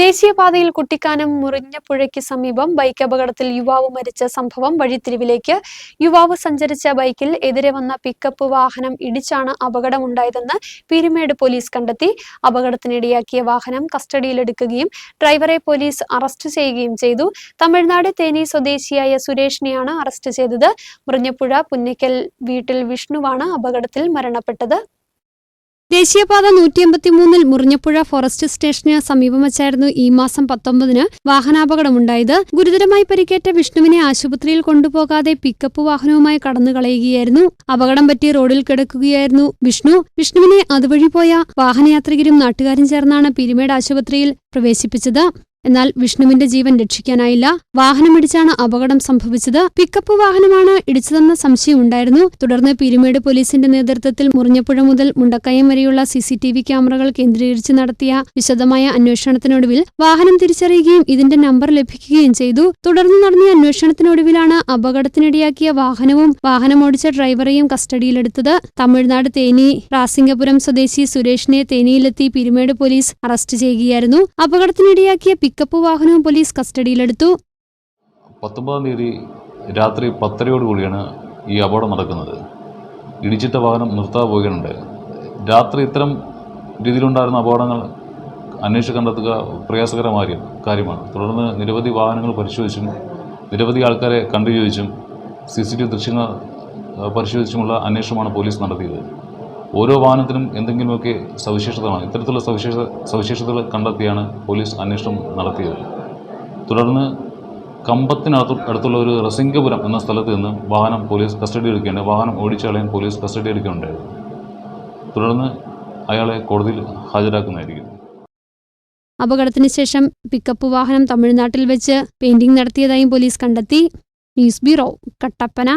ദേശീയപാതയിൽ കുട്ടിക്കാനം മുറിഞ്ഞപ്പുഴയ്ക്ക് സമീപം ബൈക്ക് അപകടത്തിൽ യുവാവ് മരിച്ച സംഭവം വഴിത്തിരിവിലേക്ക്. യുവാവ് സഞ്ചരിച്ച ബൈക്കിൽ എതിരെ വന്ന പിക്കപ്പ് വാഹനം ഇടിച്ചാണ് അപകടമുണ്ടായതെന്ന് പീരുമേട് പോലീസ് കണ്ടെത്തി. അപകടത്തിനിടയാക്കിയ വാഹനം കസ്റ്റഡിയിലെടുക്കുകയും ഡ്രൈവറെ പോലീസ് അറസ്റ്റ് ചെയ്യുകയും ചെയ്തു. തമിഴ്നാട് തേനി സ്വദേശിയായ സുരേഷിനെയാണ് അറസ്റ്റ് ചെയ്തത്. മുറിഞ്ഞപ്പുഴ പുന്നിക്കൽ വീട്ടിൽ വിഷ്ണുവാണ് അപകടത്തിൽ മരണപ്പെട്ടത്. ദേശീയപാത നൂറ്റി എൺപത്തിമൂന്നിൽ മുറിഞ്ഞപ്പുഴ ഫോറസ്റ്റ് സ്റ്റേഷന് സമീപം വച്ചായിരുന്നു ഈ മാസം പത്തൊമ്പതിന് വാഹനാപകടമുണ്ടായത്. ഗുരുതരമായി പരിക്കേറ്റ വിഷ്ണുവിനെ ആശുപത്രിയിൽ കൊണ്ടുപോകാതെ പിക്കപ്പ് വാഹനവുമായി കടന്നു കളയുകയായിരുന്നു അപകടം പറ്റി റോഡിൽ കിടക്കുകയായിരുന്നു വിഷ്ണു. വിഷ്ണുവിനെ അതുവഴി പോയ വാഹനയാത്രികരും നാട്ടുകാരും ചേർന്നാണ് പിരിമേട് ആശുപത്രിയിൽ പ്രവേശിപ്പിച്ചത്. എന്നാൽ വിഷ്ണുവിന്റെ ജീവൻ രക്ഷിക്കാനായില്ല. വാഹനമിടിച്ചാണ് അപകടം സംഭവിച്ചത്. പിക്കപ്പ് വാഹനമാണ് ഇടിച്ചതെന്ന സംശയമുണ്ടായിരുന്നു തുടർന്ന് പീരുമേട് പോലീസിന്റെ നേതൃത്വത്തിൽ മുറിഞ്ഞപ്പുഴ മുതൽ മുണ്ടക്കയം വരെയുള്ള സിസിടിവി ക്യാമറകൾ കേന്ദ്രീകരിച്ച് നടത്തിയ വിശദമായ അന്വേഷണത്തിനൊടുവിൽ വാഹനം തിരിച്ചറിയുകയും ഇതിന്റെ നമ്പർ ലഭിക്കുകയും ചെയ്തു. തുടർന്ന് നടത്തിയ അന്വേഷണത്തിനൊടുവിലാണ് അപകടത്തിനിടയാക്കിയ വാഹനവും വാഹനമോടിച്ച ഡ്രൈവറെയും കസ്റ്റഡിയിലെടുത്തത്. തമിഴ്നാട് തേനി റാസിംഗപുരം സ്വദേശി സുരേഷിനെ തേനിയിലെത്തി പീരുമേട് പോലീസ് അറസ്റ്റ് ചെയ്യുകയായിരുന്നു. അപകടത്തിനിടയാക്കിയ പിക്കപ്പ് വാഹനവും പോലീസ് കസ്റ്റഡിയിലെടുത്തു. പത്തൊമ്പതാം തീയതി രാത്രി പത്തരയോടുകൂടിയാണ് ഈ അപകടം നടക്കുന്നത്. ഇടിച്ചിട്ട വാഹനം നിർത്താതെ പോകുന്നുണ്ട് രാത്രി ഇത്തരം രീതിയിലുണ്ടായിരുന്ന അപകടങ്ങൾ അന്വേഷിച്ച് കണ്ടെത്തുക പ്രയാസകരമായ കാര്യമാണ്. തുടർന്ന് നിരവധി വാഹനങ്ങൾ പരിശോധിച്ചും നിരവധി ആൾക്കാരെ കണ്ടുചോദിച്ചും സി സി ടി വി ദൃശ്യങ്ങൾ പരിശോധിച്ചുമുള്ള അന്വേഷണമാണ് പോലീസ് നടത്തിയത്. ഓരോ വാഹനത്തിനും എന്തെങ്കിലുമൊക്കെ സവിശേഷതകളാണ്. ഇത്തരത്തിലുള്ള സവിശേഷ സവിശേഷതകൾ കണ്ടെത്തിയാണ് പോലീസ് അന്വേഷണം നടത്തിയത്. തുടർന്ന് കമ്പത്തിനകത്ത് അടുത്തുള്ള ഒരു റസിംഗപുരം എന്ന സ്ഥലത്ത് നിന്ന് വാഹനം പോലീസ് കസ്റ്റഡി എടുക്കുകയാണ് വാഹനം ഓടിച്ചാളെയും പോലീസ് കസ്റ്റഡി എടുക്കുകയുണ്ടായത് തുടർന്ന് അയാളെ കോടതിയിൽ ഹാജരാക്കുന്നതായിരിക്കും. അപകടത്തിന് ശേഷം പിക്കപ്പ് വാഹനം തമിഴ്നാട്ടിൽ വെച്ച് പെയിന്റിംഗ് നടത്തിയതായും പോലീസ് കണ്ടെത്തി. News bureau Kattappana.